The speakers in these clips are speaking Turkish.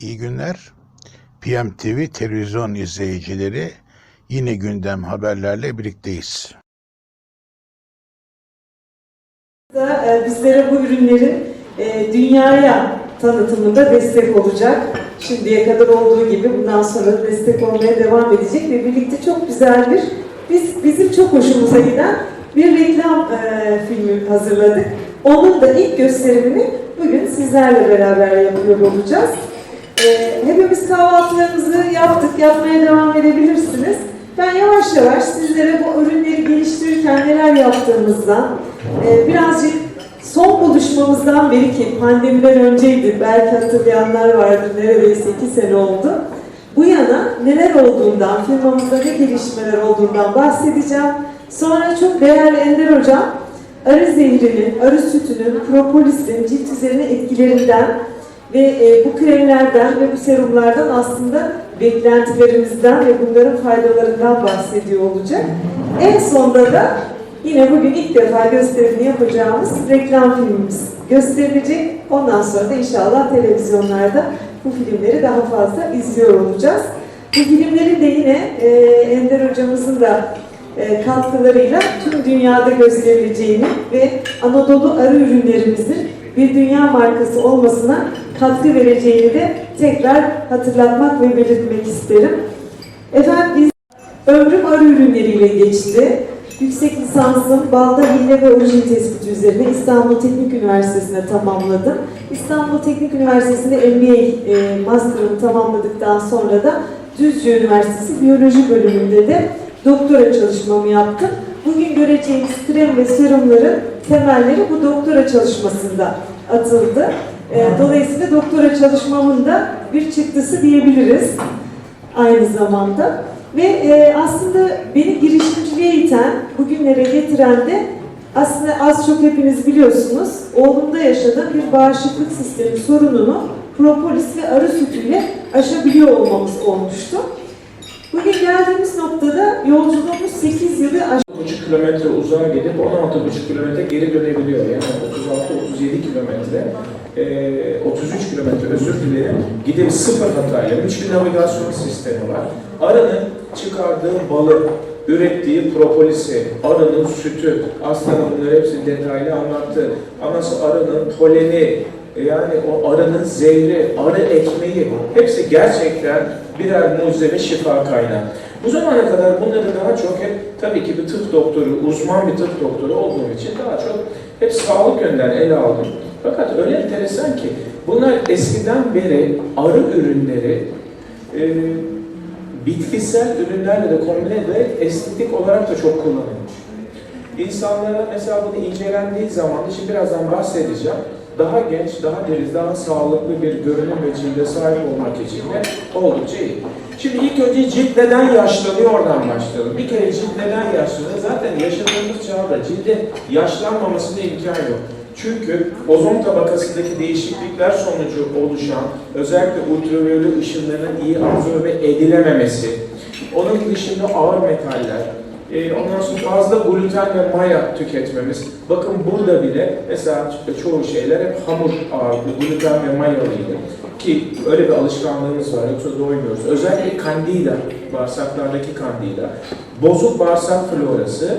İyi günler. PMTV televizyon izleyicileri yine gündem haberlerle birlikteyiz. e, bizlere bu ürünlerin e, dünyaya tanıtımında destek olacak. Şimdiye kadar olduğu gibi bundan sonra destek olmaya devam edecek ve birlikte çok güzel bir, biz bizim çok hoşumuza giden bir reklam e, filmi hazırladık. Onun da ilk gösterimini bugün sizlerle beraber yapıyor olacağız. Hepimiz kahvaltılarımızı yaptık, yapmaya devam edebilirsiniz. Ben yavaş yavaş sizlere bu ürünleri geliştirirken neler yaptığımızdan, e, birazcık son buluşmamızdan beri ki pandemiden önceydi, belki hatırlayanlar vardır, neredeyse iki sene oldu. Bu yana neler olduğundan, firmamızda ne gelişmeler olduğundan bahsedeceğim. Sonra çok değerli Ender Hocam, arı zehrinin, arı sütünün, propolisin cilt üzerine etkilerinden ve e, bu kremlerden ve bu serumlardan aslında beklentilerimizden ve bunların faydalarından bahsediyor olacak. En sonda da yine bugün ilk defa gösterimini yapacağımız reklam filmimiz gösterilecek. Ondan sonra da inşallah televizyonlarda bu filmleri daha fazla izliyor olacağız. Bu filmlerin de yine e, Ender hocamızın da e, katkılarıyla tüm dünyada gösterileceğini ve Anadolu arı ürünlerimizin bir dünya markası olmasına katkı vereceğini de tekrar hatırlatmak ve belirtmek isterim. Efendim ömrüm arı ürünleriyle geçti. Yüksek lisansım balda hile ve orijin tespiti üzerine İstanbul Teknik Üniversitesi'nde tamamladım. İstanbul Teknik Üniversitesi'nde MBA e, master'ımı tamamladıktan sonra da Düzce Üniversitesi Biyoloji bölümünde de doktora çalışmamı yaptım. Bugün göreceğimiz krem ve serumların temelleri bu doktora çalışmasında atıldı. E, Dolayısıyla doktora çalışmamın da bir çıktısı diyebiliriz aynı zamanda. Ve e, aslında beni girişimciliğe iten, bugünlere getiren de aslında az çok hepiniz biliyorsunuz, oğlumda yaşadığım bir bağışıklık sistemi sorununu propolis ve arı sütüyle aşabiliyor olmamız olmuştu. Bugün geldiğimiz noktada yolculuğumuz 8 yılı aş- 1,5 kilometre uzağa gidip 16,5 kilometre geri dönebiliyor. Yani 36-37 kilometre, eee, 33 kilometre özür dilerim. Gidip sıfır hatayla müthiş bir navigasyon sistemi var. Arının çıkardığı balı, ürettiği propolisi, arının sütü, aslında bunları hepsini detaylı anlattı. Anası arının poleni, yani o arının zehri, arı ekmeği hepsi gerçekten birer mucize ve şifa kaynağı. Bu zamana kadar bunları daha çok hep tabii ki bir tıp doktoru, uzman bir tıp doktoru olduğum için daha çok hep sağlık yönden ele aldım. Fakat öyle enteresan ki bunlar eskiden beri arı ürünleri e, bitkisel ürünlerle de kombine ederek estetik olarak da çok kullanılmış. İnsanlara mesela bunu incelendiği zaman, şimdi birazdan bahsedeceğim, daha genç, daha deriz, daha sağlıklı bir görünüm ve cilde sahip olmak için de oldukça iyi. Şimdi ilk önce cilt neden yaşlanıyor oradan başlayalım. Bir kere cilt neden yaşlanıyor? Zaten yaşadığımız çağda cilde yaşlanmamasına imkan yok. Çünkü ozon tabakasındaki değişiklikler sonucu oluşan özellikle ultraviyole ışınların iyi absorbe edilememesi, onun dışında ağır metaller, e, ondan sonra fazla gluten ve maya tüketmemiz. Bakın burada bile mesela çoğu şeyler hep hamur ağırlıklı, gluten ve mayalıydı. Ki öyle bir alışkanlığımız var yoksa doymuyoruz. Özellikle kandida, bağırsaklardaki kandida, bozuk bağırsak florası,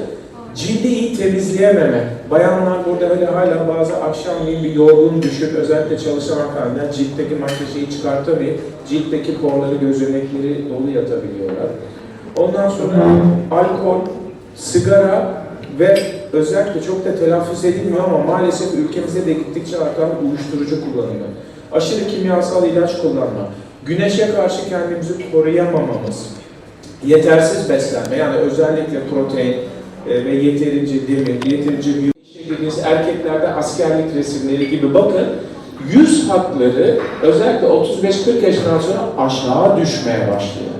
cildi iyi temizleyememe. Bayanlar burada öyle hala bazı akşamleyin bir yorgun düşüp özellikle çalışan hanımefendiler ciltteki makyajı çıkartamayıp ciltteki porları, gözenekleri dolu yatabiliyorlar. Ondan sonra alkol, sigara ve özellikle çok da telaffuz edilmiyor ama maalesef ülkemizde de gittikçe artan uyuşturucu kullanımı, aşırı kimyasal ilaç kullanma, güneşe karşı kendimizi koruyamamamız, yetersiz beslenme yani özellikle protein e, ve yeterince demir, yeterince bildiğiniz erkeklerde askerlik resimleri gibi. Bakın yüz hatları özellikle 35-40 yaşından sonra aşağı düşmeye başlıyor.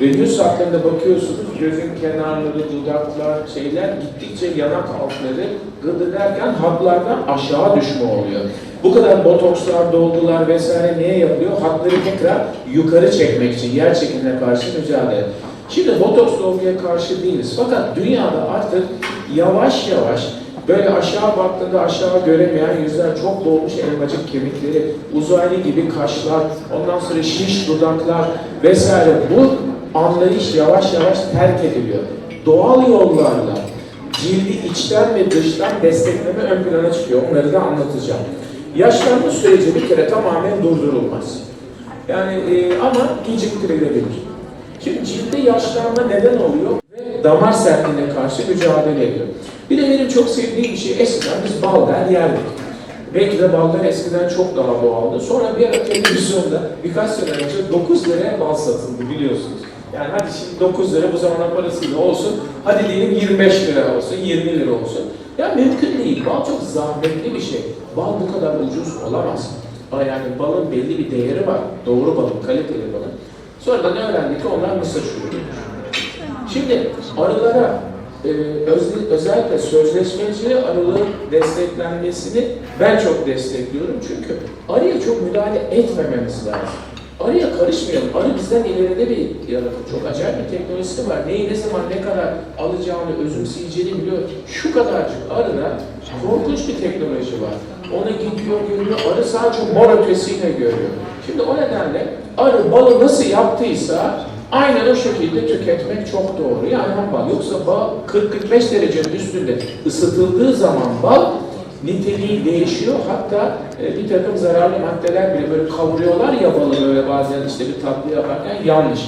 Ve yüz hatlarında bakıyorsunuz gözün kenarları, dudaklar, şeyler gittikçe yanak altları gıdıdarken hatlardan aşağı düşme oluyor. Bu kadar botokslar, dolgular vesaire niye yapılıyor? Hatları tekrar yukarı çekmek için, yer çekimine karşı mücadele. Şimdi botoks dolguya karşı değiliz. Fakat dünyada artık yavaş yavaş Böyle aşağı baktığında aşağı göremeyen yüzler, çok dolmuş elmacık kemikleri, uzaylı gibi kaşlar, ondan sonra şiş dudaklar vesaire. Bu anlayış yavaş yavaş terk ediliyor. Doğal yollarla cildi içten ve dıştan destekleme ön plana çıkıyor. Onları da anlatacağım. Yaşlanma süreci bir kere tamamen durdurulmaz. Yani e, ama geciktirilebilir. Şimdi cilde yaşlanma neden oluyor? Ve damar sertliğine karşı mücadele ediyor. Bir de benim çok sevdiğim bir şey eskiden biz bal der yerdik. Belki de ballar eskiden çok daha doğaldı. Sonra bir ara televizyonda birkaç sene önce 9 liraya bal satıldı biliyorsunuz. Yani hadi şimdi 9 lira bu zamanın parasıyla olsun. Hadi diyelim 25 lira olsun, 20 lira olsun. Ya mümkün değil. Bal çok zahmetli bir şey. Bal bu kadar ucuz olamaz. Ama Yani balın belli bir değeri var. Doğru balın, kaliteli balın. Sonradan öğrendik ki onlar mısır şurubu. Şimdi arılara e, öz- özellikle sözleşmeci arılığın desteklenmesini ben çok destekliyorum. Çünkü arıya çok müdahale etmememiz lazım. Arıya karışmayalım. Arı bizden ileride bir yaratık. Çok acayip bir teknolojisi var. Neyi ne zaman ne kadar alacağını, özümseyeceğini biliyor. Şu kadarcık arıda korkunç bir teknoloji var. Ona gidiyor, görüyor. Arı sadece mor ötesiyle görüyor. Şimdi o nedenle arı balı nasıl yaptıysa aynen o şekilde tüketmek çok doğru. Yani bal. Yoksa bal 40-45 derecenin üstünde ısıtıldığı zaman bal niteliği değişiyor. Hatta e, bir takım zararlı maddeler bile böyle kavuruyorlar ya balı böyle bazen işte bir tatlı yaparken yanlış.